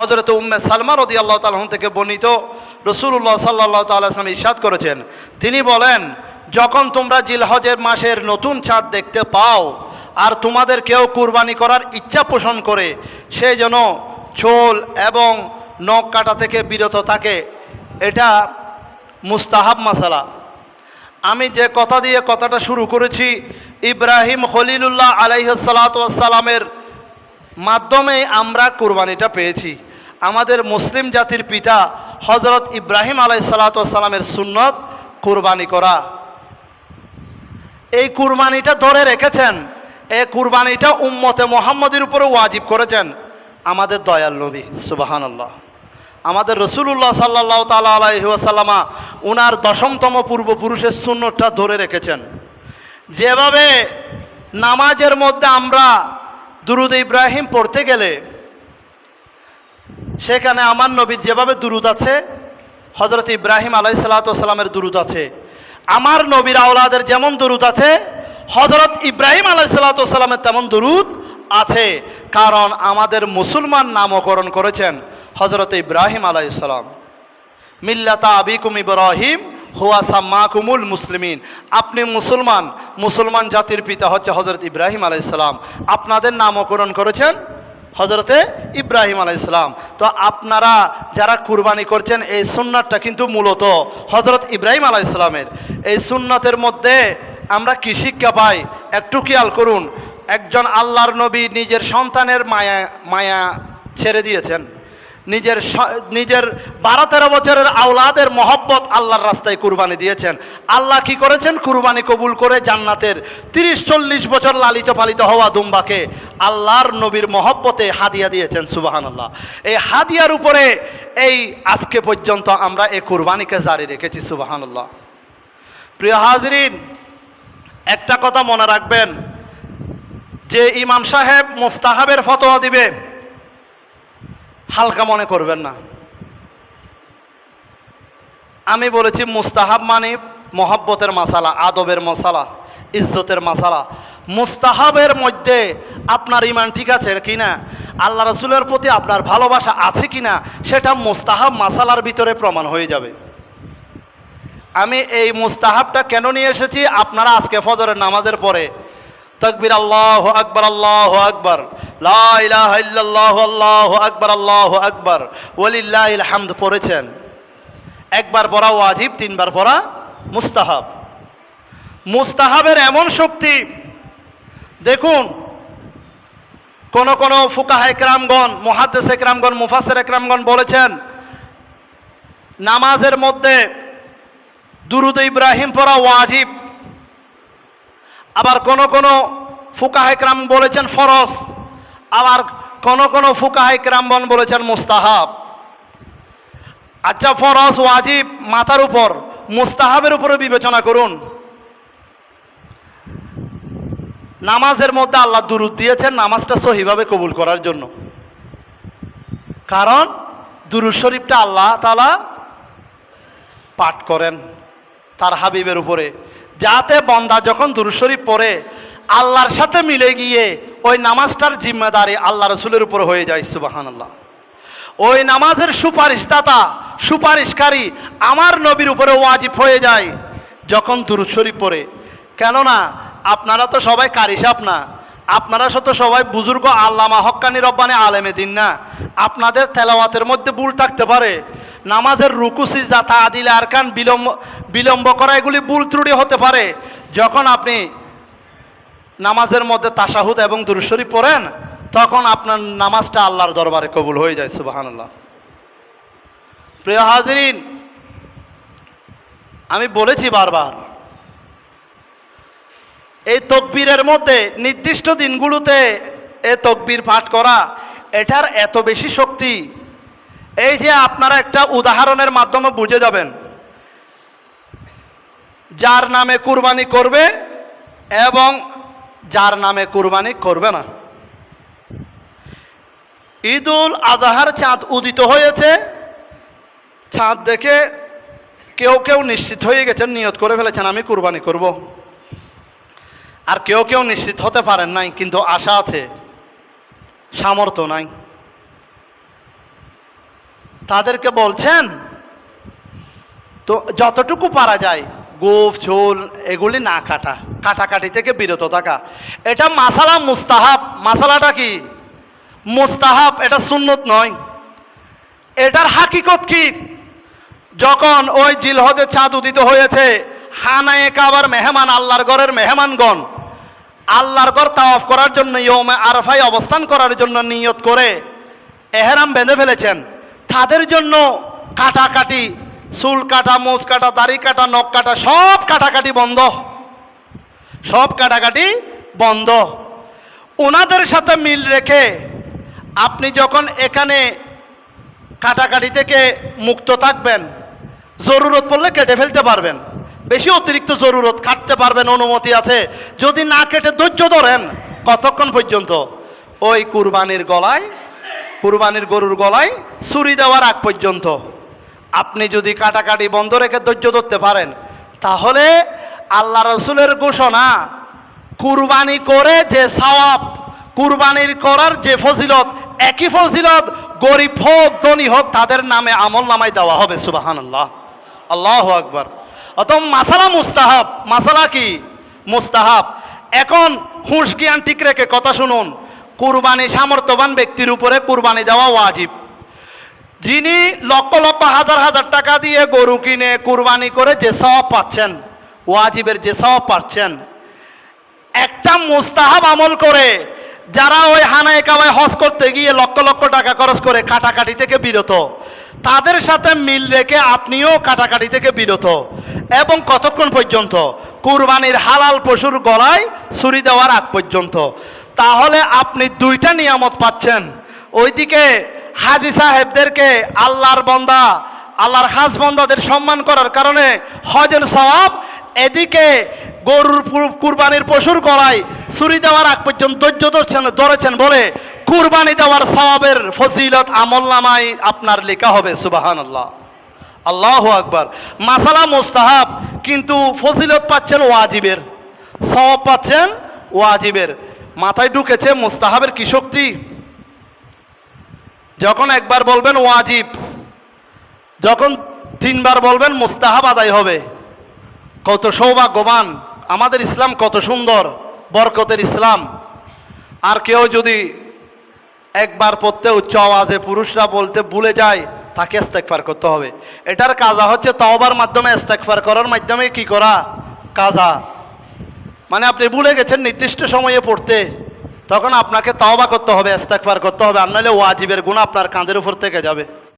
হজরত উম্মে সালমা রদি আল্লাহ তালন থেকে বর্ণিত রসুল্লাহ সাল্লাহ তাল্লাম ইসাদ করেছেন। তিনি বলেন, যখন তোমরা জিলহজের মাসের নতুন চাঁদ দেখতে পাও আর তোমাদের কেউ কুরবানি করার ইচ্ছা পোষণ করে, সে যেন ছোল এবং নখ কাটা থেকে বিরত থাকে, এটা মুস্তাহাব মাসালা। আমি যে কথা দিয়ে কথাটা শুরু করেছি, ইব্রাহিম খলিলুল্লাহ আলাইসালামের মাধ্যমে আমরা কুরবানিটা পেয়েছি। আমাদের মুসলিম জাতির পিতা হজরত ইব্রাহিম আলাই সালাতামের সুন্নত কুরবানি করা। এই কুরবানিটা ধরে রেখেছেন, এই কুরবানিটা উম্মতে মোহাম্মদের উপরে ওয়াজিব করেছেন আমাদের দয়াল নবী সুবাহান আল্লাহ আমাদের রসুল্লাহ সাল্লাহ তালা আলাইসাল্লামা উনার দশমতম পূর্বপুরুষের সুন্নতটা ধরে রেখেছেন। যেভাবে নামাজের মধ্যে আমরা দুরুদ ইব্রাহিম পড়তে গেলে সেখানে আমার নবীর যেভাবে দুরুদ আছে হজরত ইব্রাহিম আলাই সাল্লাতামের দুরুদ আছে। আমার নবীর আওলাদের যেমন দুরুদ আছে হজরত ইব্রাহিম আলাই সাল্লাতামের তেমন দুরুদ আছে। কারণ আমাদের মুসলমান নামকরণ করেছেন হজরত ইব্রাহিম আলাইসালাম মিল্লাতা আবিকুম ইব্রাহিম, হুয়া সাম্মাকুমুল মুসলিমিন। আপনি মুসলমান মুসলমান জাতির পিতা হচ্ছে হজরত ইব্রাহিম আলাইসালাম আপনাদের নামকরণ করেছেন হজরতে ইব্রাহিম আলাইসালাম তো আপনারা যারা কুরবানি করছেন, এই সুন্নাতটা কিন্তু মূলত হজরত ইব্রাহিম আলাইসালামের এই সুন্নতের মধ্যে আমরা কি শিক্ষা পাই? একটু খেয়াল করুন। একজন আল্লাহর নবী নিজের সন্তানের মায়া মায়া ছেড়ে দিয়েছেন। নিজের নিজের বারো তেরো বছরের আওলাদের মহব্বত আল্লাহর রাস্তায় কুরবানি দিয়েছেন। আল্লাহ কি করেছেন? কুরবানি কবুল করে জান্নাতের তিরিশ চল্লিশ বছর লালিত পালিত হওয়া দুম্বাকে আল্লাহর নবীর মহব্বতে হাদিয়া দিয়েছেন সুবাহান আল্লাহ এই হাদিয়ার উপরে এই আজকে পর্যন্ত আমরা এই কুরবানিকে জারি রেখেছি সুবাহান আল্লাহ প্রিয় হাজরিন, একটা কথা মনে রাখবেন, যে ইমাম সাহেব মোস্তাহাবের ফতোয়া দিবে হালকা মনে করবেন না। আমি বলেছি মুস্তাহাব মানে মহাব্বতের মশালা আদবের মশালা ইজ্জতের মশালা মুস্তাহাবের মধ্যে আপনার ইমান ঠিক আছে কি না আল্লাহ রসুলের প্রতি আপনার ভালোবাসা আছে কি না সেটা মুস্তাহাব মাসালার ভিতরে প্রমাণ হয়ে যাবে। আমি এই মুস্তাহাবটা কেন নিয়ে এসেছি? আপনারা আজকে ফজরের নামাজের পরে তকবির, আল্লাহ আকবর আল্লাহ আকবর। লাহ আল্লাহ আকবর আল্লাহ আকবর। ওলিল্লাহ পড়েছেন। একবার পড়া ওয়াজিব, তিনবার পড়া মুস্তাহাব। মুস্তাহাবের এমন শক্তি, দেখুন, কোন কোন ফুকাহ একরামগণ মহাদ্দেশ একরামগণ মুফাসের একরামগণ বলেছেন, নামাজের মধ্যে দুরুদ ইব্রাহিম পড়া ওয়াজিব আবার কোন কোন ফুকাহেকরাম বলেছেন ফরজ, আবার কোন কোন ফুকাহেকরামবন বলেছেন মুস্তাহাব। আচ্ছা ফরজ, ওয়াজিব মাথার উপর, মুস্তাহাবের উপরে বিবেচনা করুন। নামাজের মধ্যে আল্লাহ দুরুদ দিয়েছেন নামাজটা সহিভাবে কবুল করার জন্য। কারণ দুরুদ শরীফটা আল্লাহ তালা পাঠ করেন তার হাবিবের উপরে। যাতে বন্দা যখন দুরুশরীফ পড়ে, আল্লাহর সাথে মিলে গিয়ে ওই নামাজটার জিম্মেদারি আল্লাহ রসুলের উপর হয়ে যায় সুবাহান আল্লাহ ওই নামাজের সুপারিশদাতা, সুপারিশকারী আমার নবীর উপরে ওয়াজিব হয়ে যায় যখন দুরুদ শরীফ পড়ে। কেননা, আপনারা তো সবাই কারিসাপ না। আপনারা তো সবাই বুজুর্গ, আল্লামা হক্কানি রব্বানি আলেমে দিন না। আপনাদের তেলাওয়াতের মধ্যে ভুল থাকতে পারে। নামাজের রুকু, সিজদা তা আদিলে আরকান, বিলম্ব বিলম্ব করা, এগুলি ভুল ত্রুটি হতে পারে। যখন আপনি নামাজের মধ্যে তাসাহুদ এবং দুরুশরী পড়েন, তখন আপনার নামাজটা আল্লাহর দরবারে কবুল হয়ে যায় সুবাহান্লাহ প্রিয় হাজরিন, আমি বলেছি বারবার, এই তকবীরের মধ্যে নির্দিষ্ট দিনগুলোতে এ তকবীর পাঠ করা, এটার এত বেশি শক্তি এই যে আপনারা একটা উদাহরণের মাধ্যমে বুঝে যাবেন। যার নামে কুরবানি করবে এবং যার নামে কুরবানি করবে না। ঈদুল আজহার চাঁদ উদিত হয়েছে। চাঁদ দেখে কেউ কেউ নিশ্চিত হয়ে গেছেন, নিয়ত করে ফেলেছেন, আমি কুরবানি করব। আর কেউ কেউ নিশ্চিত হতে পারেন নাই, কিন্তু আশা আছে, সামর্থ্য নাই। তাদেরকে বলছেন, তো যতটুকু পারা যায়, গোফ, ঝোল, এগুলি না কাটা। কাটাকাটি থেকে বিরত থাকা। এটা মাসালা মুস্তাহাব। মাসালাটা কি? মুস্তাহাব, এটা সুন্নত নয়। এটার হাকিকত কি? যখন ওই জিলহদে চাঁদ উদিত হয়েছে, হানায়ে কাবার মেহমান, আল্লাহর ঘরের মেহমানগণ, আল্লাহর ঘর তাওয়াফ করার জন্য ইয়মে আরফায় অবস্থান করার জন্য নিয়ত করে এহেরাম বেঁধে ফেলেছেন। তাদের জন্য কাটাকাটি, চুল কাটা মোচ কাটা, দাড়ি কাটা, নখ কাটা, সব কাটাকাটি বন্ধ। সব কাটাকাটি বন্ধ। ওনাদের সাথে মিল রেখে আপনি যখন এখানে কাটাকাটি থেকে মুক্ত থাকবেন, জরুরত পড়লে কেটে ফেলতে পারবেন। বেশি অতিরিক্ত জরুরত কাটতে পারবেন, অনুমতি আছে। যদি না কেটে ধৈর্য ধরেন, কতক্ষণ পর্যন্ত? ওই কুরবানির গলায় কুরবানির গরুর গলায় ছুরি দেওয়ার আগ পর্যন্ত। আপনি যদি কাটাকাটি বন্ধ রেখে ধৈর্য ধরতে পারেন, তাহলে আল্লাহ রসুলের ঘোষণা, কুরবানি করে যে সওয়াব, কুরবানির করার যে ফজিলত, একই ফজিলত গরিব হোক, ধনী হোক, তাদের নামে আমল নামায় দেওয়া হবে সুবাহান আল্লাহ আল্লাহ আকবর। অত মাসালা মুস্তাহাব, মাসালা কি? মুস্তাহাব। এখন হুঁশ জ্ঞান ঠিক রেখে কথা শুনুন। কুরবানি সামর্থ্যবান ব্যক্তির উপরে কুরবানি দেওয়া ওয়াজিব। যিনি লক্ষ লক্ষ হাজার হাজার টাকা দিয়ে গরু কিনে কুরবানি করে যে সওয়াব পাচ্ছেন, ওয়াজিবের যে সওয়াব পাচ্ছেন, একটা মুস্তাহাব আমল করে যারা ওই হানায় কাবায় হজ করতে গিয়ে লক্ষ লক্ষ টাকা খরচ করে কাটাকাটি থেকে বিরত, তাদের সাথে মিল রেখে আপনিও কাটাকাটি থেকে বিরত এবং কতক্ষণ পর্যন্ত? কুরবানির হালাল পশুর গলায় ছুরি দেওয়ার আগ পর্যন্ত। তাহলে আপনি দুইটা নিয়ামত পাচ্ছেন। ওইদিকে হাজি সাহেবদেরকে আল্লাহর বন্দা, আল্লাহর খাস বন্দাদের সম্মান করার কারণে হজের সওয়াব, এদিকে গরুর কুরবানির পশুর গলায় ছুরি দেওয়ার আগ পর্যন্ত ধৈর্য ধরছেন বলে কুরবানি দেওয়ার সওয়াবের ফজিলত আমল নামায় আপনার লেখা হবে সুবাহান আল্লাহ আল্লাহ আকবার। মাসালা মুস্তাহাব কিন্তু ফজিলত পাচ্ছেন ওয়াজিবের, সওয়াব পাচ্ছেন ওয়াজিবের। মাথায় ঢুকেছে মুস্তাহাবের কি শক্তি? যখন একবার বলবেন ওয়াজিব, যখন তিনবার বলবেন মুস্তাহাব আদায় হবে। কত সৌভাগ্যবান, আমাদের ইসলাম কত সুন্দর, বরকতের ইসলাম। আর কেউ যদি একবার পড়তে উচ্চ আওয়াজে পুরুষরা বলতে ভুলে যায়, তাকে ইস্তেকফার করতে হবে। এটার কাজা হচ্ছে তাওবার মাধ্যমে ইস্তেকফার করার মাধ্যমে কি করা? কাজা। মানে আপনি ভুলে গেছেন নির্দিষ্ট সময়ে পড়তে। তখন আপনাকে তাওবা করতে হবে ইস্তেকফার করতে হবে, আর নাহলে ওয়াজিবের গুণ আপনার কাঁধের উপর থেকে যাবে।